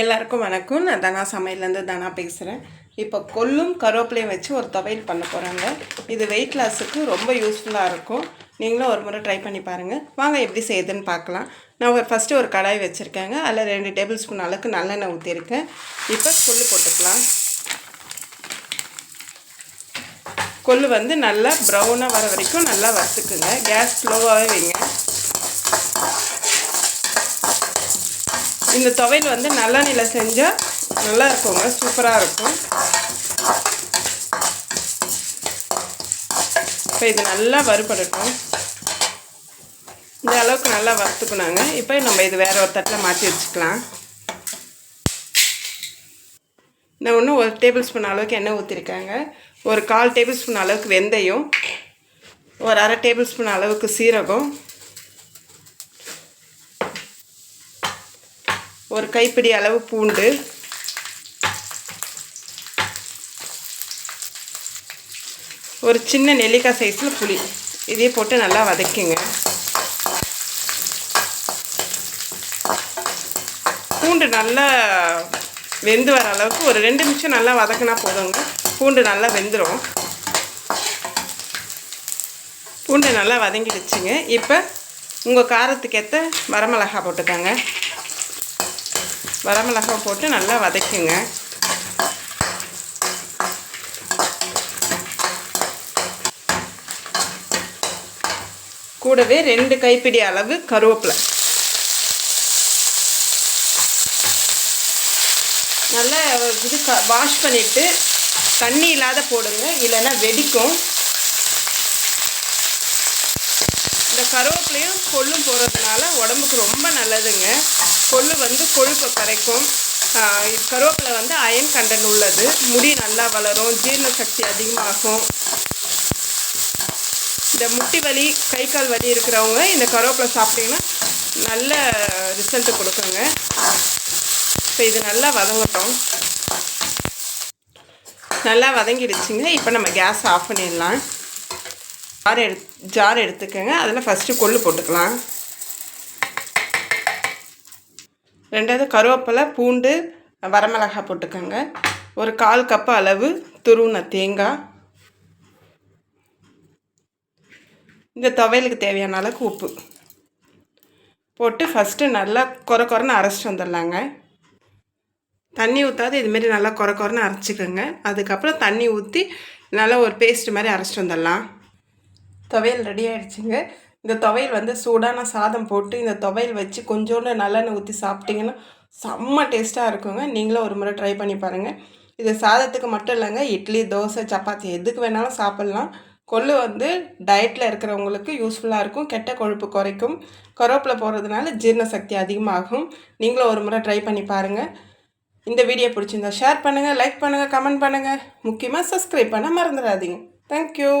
எல்லாருக்கும் வணக்கம். நான் தனா சமையல்லேருந்து தனா பேசுகிறேன். இப்போ கொல்லும் கருவேப்பிலையும் வச்சு ஒரு துவையல் பண்ண போகிறாங்க. இது வெயிட் லாஸுக்கு ரொம்ப யூஸ்ஃபுல்லாக இருக்கும். நீங்களும் ஒரு முறை ட்ரை பண்ணி பாருங்கள் வாங்க எப்படி செய்யுதுன்னு பார்க்கலாம். நான் ஒரு ஃபஸ்ட்டு ஒரு கடாய் வச்சுருக்கேங்க. அதில் ரெண்டு டேபிள் ஸ்பூன் அளவுக்கு நல்லெண்ணெய் ஊற்றிருக்கேன். இப்போ கொல்லு போட்டுக்கலாம். கொல்லு வந்து நல்லா ப்ரௌனாக வர வரைக்கும் நல்லா வறுத்துக்குங்க. கேஸ் ஸ்லோவாகவே வைங்க. இந்த துவையல் வந்து நல்லெண்ணெயில் செஞ்சால் நல்லா இருக்குங்க சூப்பராக இருக்கும். இப்போ இது நல்லா வறுபடட்டும். இந்த அளவுக்கு நல்லா வறுத்துக்கணுங்க. இப்போ நம்ம இது வேறு ஒரு தட்டில் மாற்றி வச்சுக்கலாம். நான் ஒன்று ஒரு டேபிள் ஸ்பூன் அளவுக்கு எண்ணெய் ஊற்றிருக்காங்க ஒரு கால் டேபிள் ஸ்பூன் அளவுக்கு வெந்தயம். ஒரு அரை டேபிள் ஸ்பூன் அளவுக்கு சீரகம். ஒரு கைப்பிடி அளவு பூண்டு. ஒரு சின்ன நெல்லிக்காய் சைஸில் புளி. இதே போட்டு நல்லா வதக்கிங்க. பூண்டு நல்லா வெந்து வர அளவுக்கு ஒரு ரெண்டு நிமிஷம் நல்லா வதக்கினா போதுங்க. பூண்டு நல்லா வெந்துடும் பூண்டு நல்லா வதங்கிடுச்சுங்க. இப்போ உங்கள் காரத்துக்கு ஏற்ற வரமிளகா போட்டுக்காங்க. வரமிளகாய் போட்டு நல்லா வதக்குங்க. கூடவே ரெண்டு கைப்பிடி அளவு கருவேப்பிலை. நல்லா இது க வாஷ் பண்ணிவிட்டு தண்ணி இல்லாத போடுங்க இல்லைன்னா வெடிக்கும் இந்த கருவேப்பிலையும் கொள்ளும் போடுறதுனால உடம்புக்கு ரொம்ப நல்லதுங்க. கொள்ளு வந்து கொழுப்பை கரைக்கும். கருவேப்பிலை வந்து அயன் கண்டன் உள்ளது. முடி நல்லா வளரும். ஜீரண சக்தி அதிகமாகும். இந்த முட்டி வலி கை கால் வலி இருக்கிறவங்க இந்த கருவேப்பிலை சாப்பிட்டிங்கன்னா நல்ல ரிசல்ட்டு கொடுக்குங்க. இப்போ இது நல்லா வதங்கட்டும். நல்லா வதங்கிடுச்சுங்க. இப்போ நம்ம கேஸ் ஆஃப் பண்ணிடலாம். ஜார் எடுத் ஜார் எடுத்துக்கோங்க. அதில் ஃபஸ்ட்டு கொள்ளு போட்டுக்கலாம். ரெண்டாவது கருவேப்பிலை பூண்டு வரமிளகாய் போட்டுக்கோங்க. ஒரு கால் கப்பு அளவு துருவின தேங்காய். இந்த துவையலுக்கு தேவையான அளவுக்கு உப்பு. போட்டு ஃபஸ்ட்டு நல்லா குறை குறைன்னு அரைச்சிட்டு வந்துடலாங்க. தண்ணி ஊற்றாது இதுமாரி நல்லா குறை குறைன்னு அரைச்சிக்கோங்க. அதுக்கப்புறம் தண்ணி ஊற்றி நல்லா ஒரு பேஸ்ட் மாதிரி அரைச்சிட்டு வந்துடலாம். துவையல் ரெடி ஆகிடுச்சிங்க இந்த துவையல் வந்து சூடான சாதம் போட்டு இந்த துவையல் வச்சு கொஞ்சோண்டு நல்லெண்ணெய் ஊற்றி சாப்பிட்டிங்கன்னா செம்ம டேஸ்ட்டாக இருக்குங்க. நீங்களும் ஒரு முறை ட்ரை பண்ணி பாருங்கள் இது சாதத்துக்கு மட்டும் இல்லைங்க. இட்லி தோசை சப்பாத்தி எதுக்கு வேணாலும் சாப்பிட்லாம். கொள்ளு வந்து டயட்டில் இருக்கிறவங்களுக்கு யூஸ்ஃபுல்லாக இருக்கும். கெட்ட கொழுப்பு குறைக்கும். கருவேப்பிலை போடுறதுனால ஜீரண சக்தி அதிகமாகும். நீங்களும் ஒரு முறை ட்ரை பண்ணி பாருங்கள் இந்த வீடியோ பிடிச்சிருந்தா ஷேர் பண்ணுங்கள் லைக் பண்ணுங்கள் கமெண்ட் பண்ணுங்கள் முக்கியமாக சப்ஸ்கிரைப் பண்ண மறந்துடாதீங்க. தேங்க்யூ